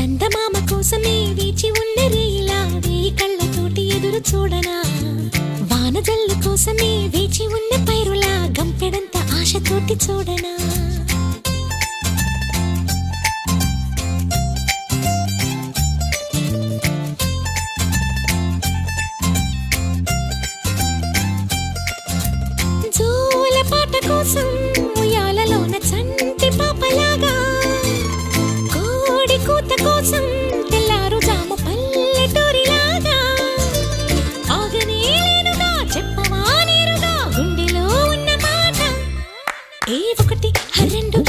చందమామ కోసమే వేచి ఉన్న ఇలా వేయి కళ్ళతోటి ఎదురు చూడనా? వానజల్లు కోసమే వేచి ఉన్న పైరులా గంపెడంత ఆశతోటి చూడనా? ఒకటి రెండు.